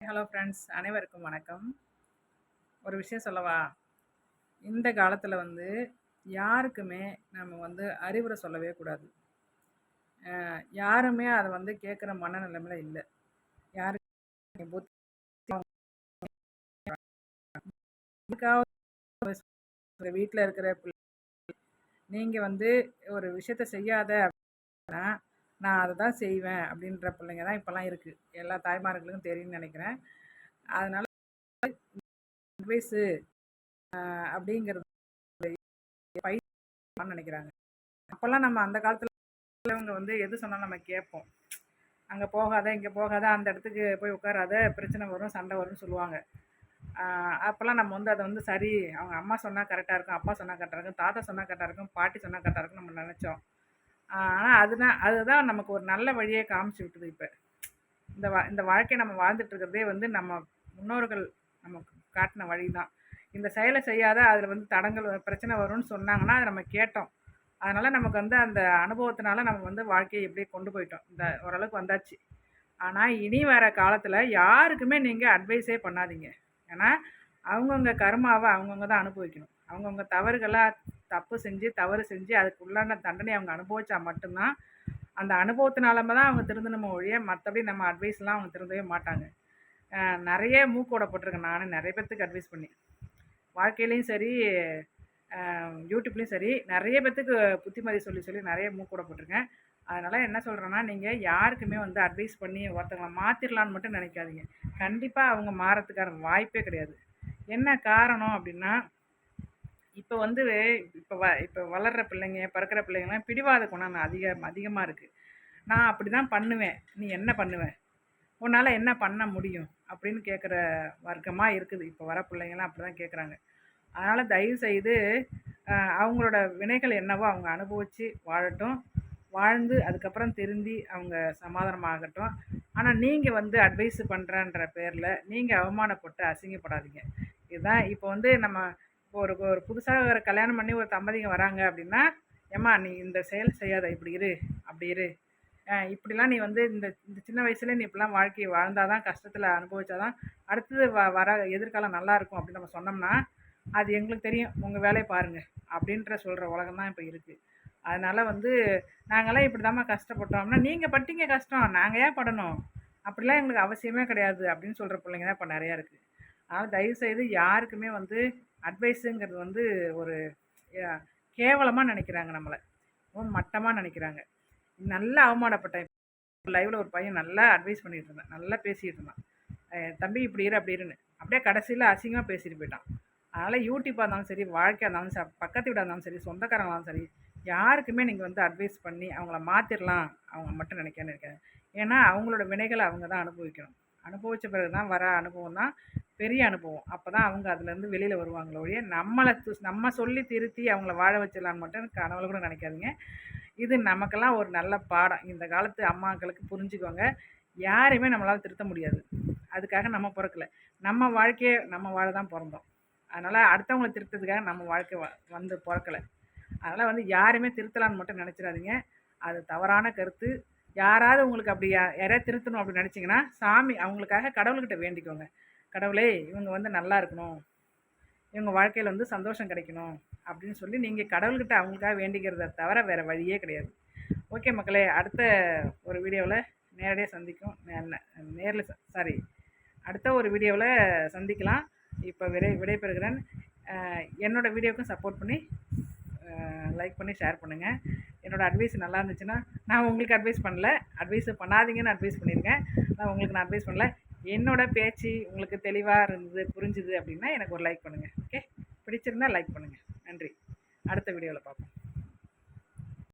Hello friends அனைவருக்கும் வணக்கம். ஒரு விஷயம் சொல்லவா? இந்த காலத்தில் வந்து யாருக்குமே நம்ம வந்து அறிவுரை சொல்லவே கூடாது. யாருமே அதை வந்து கேட்குற மனநிலைமையில் இல்லை. யாருக்கு புத்தி வீட்டில் இருக்கிற பிள்ளை நீங்கள் வந்து ஒரு விஷயத்த செய்யாத அப்படின்னா நான் அதை தான் செய்வேன் அப்படின்ற பிள்ளைங்க தான் இப்போல்லாம் இருக்குது எல்லா தாய்மார்களுக்கும் தெரியும்னு நினைக்கிறேன். அதனால் அட்வைஸு அப்படிங்கிறது பயிற்சி நினைக்கிறாங்க. அப்போல்லாம் நம்ம அந்த காலத்தில் உள்ளவங்க வந்து எது சொன்னாலும் நம்ம கேட்போம். அங்கே போகாத இங்கே போகாத அந்த இடத்துக்கு போய் உட்காராத பிரச்சனை வரும் சண்டை வரும்னு சொல்லுவாங்க. அப்போல்லாம் நம்ம வந்து அதை வந்து சரி அவங்க அம்மா சொன்னால் கரெக்டாக இருக்கும் அப்பா சொன்னால் கரெக்டாக இருக்கும் தாத்தா சொன்னால் கரெக்டாக இருக்கும் பாட்டி சொன்னால் கரெக்டாக இருக்கும் நம்ம நினச்சோம். ஆனால் அதுதான் அதுதான் நமக்கு ஒரு நல்ல வழியை காமிச்சு விட்டுது இப்போ. இந்த வா இந்த வாழ்க்கையை நம்ம வாழ்ந்துட்டு இருக்கிறதே வந்து நம்ம முன்னோர்கள் நமக்கு காட்டின வழி தான் இந்த செயலை செய்யாத அதில் வந்து தடங்கள் பிரச்சனை வரும்னு சொன்னாங்கன்னா அதை நம்ம கேட்டோம். அதனால் நமக்கு வந்து அந்த அனுபவத்தினால நம்ம வந்து வாழ்க்கையை இப்படியே கொண்டு போயிட்டோம். இந்த ஓரளவுக்கு வந்தாச்சு. ஆனால் இனி வர காலத்தில் யாருக்குமே நீங்கள் அட்வைஸே பண்ணாதீங்க. ஏன்னா அவங்கவுங்க கர்மாவை அவங்கவுங்க தான் அனுபவிக்கணும். அவங்கவுங்க தவறுகளாக தப்பு செஞ்சு தவறு செஞ்சு அதுக்கு உள்ளான தண்டனை அவங்க அனுபவிச்சா மட்டும்தான். அந்த அனுபவத்தினாலமே தான் அவங்க திருந்தணும் ஒழிய மற்றபடி நம்ம அட்வைஸ்லாம் அவங்க திருந்தவே மாட்டாங்க. நிறைய மூக்கோடப்பட்டிருக்கேன் நான் நிறைய பேர்த்துக்கு அட்வைஸ் பண்ணி. வாழ்க்கையிலையும் சரி யூடியூப்லேயும் சரி நிறைய பேர்த்துக்கு புத்திமதி சொல்லி சொல்லி நிறைய மூக்கூடப்பட்டிருக்கேன் அதனால் என்ன சொல்கிறேன்னா நீங்கள் யாருக்குமே வந்து அட்வைஸ் பண்ணி ஒருத்தவங்களை மாற்றிடலான்னு மட்டும் நினைக்காதீங்க. கண்டிப்பாக அவங்க மாறத்துக்கான வாய்ப்பே கிடையாது. என்ன காரணம் அப்படின்னா இப்போ வந்து இப்போ வ இப்போ வளர்கிற பிள்ளைங்க பிறக்கிற பிள்ளைங்கலாம் பிடிவாத குணம் அதிக அதிகமாக இருக்குது நான் அப்படி தான் பண்ணுவேன். நீ என்ன பண்ணுவேன் உன்னால் என்ன பண்ண முடியும்? அப்படின்னு கேட்குற வர்க்கமாக இருக்குது. இப்போ வர பிள்ளைங்கலாம் அப்படி தான் கேட்குறாங்க அதனால் தயவு செய்து அவங்களோட வினைகள் என்னவோ அவங்க அனுபவித்து வாழட்டும். வாழ்ந்து அதுக்கப்புறம் திருந்தி அவங்க சமாதானமாகட்டும். ஆனால் நீங்கள் வந்து அட்வைஸ் பண்ணுறன்ற பேரில் நீங்கள் அவமானப்பட்டு அசிங்கப்படாதீங்க. இதுதான் இப்போ வந்து நம்ம இப்போ ஒரு ஒரு புதுசாக ஒரு கல்யாணம் பண்ணி ஒரு தம்பதிங்க வராங்க அப்படின்னா ஏம்மா நீ இந்த செயல் செய்யாத இப்படி இரு அப்படி இரு. இப்படிலாம் நீ வந்து இந்த இந்த சின்ன வயசுல நீ இப்படிலாம் வாழ்க்கையை வாழ்ந்தால் தான் கஷ்டத்தில் அனுபவிச்சாதான் அடுத்தது வ வர எதிர்காலம் நல்லாயிருக்கும் அப்படின்னு நம்ம சொன்னோம்னா அது எங்களுக்கு தெரியும். உங்கள் வேலையை பாருங்கள் அப்படின்ற சொல்கிற உலகம் தான் இப்போ இருக்குது அதனால் வந்து நாங்களாம் இப்படி தாம்மா கஷ்டப்பட்டோம்னா நீங்கள் பட்டிங்க கஷ்டம் நாங்கள் ஏன் படணும்? அப்படிலாம் எங்களுக்கு அவசியமே கிடையாது அப்படின்னு சொல்கிற பிள்ளைங்க தான் இப்போ நிறையா இருக்குது அதனால் தயவுசெய்து யாருக்குமே வந்து அட்வைஸுங்கிறது வந்து ஒரு கேவலமாக நினைக்கிறாங்க நம்மளை. ரொம்ப மட்டமாக நினைக்கிறாங்க. நல்லா அவமானப்பட்டேன் லைவில் ஒரு பையன் நல்லா அட்வைஸ் பண்ணிகிட்டு இருந்தான். நல்லா பேசிகிட்டு இருந்தான். தம்பி இப்படி இரு அப்படி இருன்னு. அப்படியே கடைசியில் அசிங்கமாக பேசிட்டு போயிட்டான். அதனால் யூடியூப்பாக இருந்தாலும் சரி வாழ்க்கையாக இருந்தாலும் சரி பக்கத்து வீடாக இருந்தாலும் சரி சொந்தக்காரங்களாக இருந்தாலும் சரி யாருக்குமே நீங்கள் வந்து அட்வைஸ் பண்ணி அவங்கள மாற்றிடலாம் அவங்க மட்டும் நினைக்காம இருக்காங்க ஏன்னா அவங்களோட வினைகளை அவங்க தான் அனுபவிக்கணும். அனுபவித்த பிறகு தான் வர அனுபவம் தான் பெரிய அனுபவம். அப்போ தான் அவங்க அதுலேருந்து வெளியில் வருவாங்களே ஒழிய நம்மளை நம்ம சொல்லி திருத்தி அவங்கள வாழ வச்சிடலான்னு மட்டும் கனவுல கூட நினைக்காதீங்க. இது நமக்கெல்லாம் ஒரு நல்ல பாடம். இந்த காலத்து அம்மாக்களுக்கு புரிஞ்சுக்கோங்க யாரையுமே நம்மளால் திருத்த முடியாது. அதுக்காக நம்ம பிறக்கல. நம்ம வாழ்க்கையை நம்ம வாழ தான் பிறந்தோம். அதனால் அடுத்தவங்களை திருத்ததுக்காக நம்ம வாழ்க்கை வந்து பிறக்கலை. அதனால் வந்து யாரையுமே திருத்தலான்னு மட்டும் நினச்சிடாதீங்க. அது தவறான கருத்து. யாராவது உங்களுக்கு அப்படி யாராவது யாரையாவது திருத்தணும் அப்படின்னு நினச்சிங்கன்னா சாமி அவங்களுக்காக கடவுள்கிட்ட வேண்டிக்கோங்க. கடவுளே இவங்க வந்து நல்லா இருக்கணும். இவங்க வாழ்க்கையில் வந்து சந்தோஷம் கிடைக்கணும் அப்படின்னு சொல்லி நீங்கள் கடவுள்கிட்ட அவங்களுக்காக வேண்டிக்கிறத தவிர வேறு வழியே கிடையாது. ஓகே மக்களே அடுத்த ஒரு வீடியோவில் நேரடியாக சந்திக்கும் நேரில் சாரி அடுத்த ஒரு வீடியோவில் சந்திக்கலாம். இப்போ விடை விடைபெறுகிறேன். என்னோடய என்னோட வீடியோவுக்கும் சப்போர்ட் பண்ணி லைக் பண்ணி ஷேர் பண்ணுங்கள் என்னோடய அட்வைஸ் நல்லா இருந்துச்சுன்னா நான் உங்களுக்கு அட்வைஸ் பண்ணல. அட்வைஸ் பண்ணாதீங்கன்னு அட்வைஸ் பண்ணியிருக்கேன் நான் உங்களுக்கு நான் அட்வைஸ் பண்ணல. என்னோடய பேச்சு உங்களுக்கு தெளிவாக இருந்தது புரிஞ்சுது அப்படின்னா எனக்கு ஒரு லைக் பண்ணுங்கள் ஓகே பிடிச்சிருந்தா லைக் பண்ணுங்கள் நன்றி. அடுத்த வீடியோவில் பார்ப்போம்.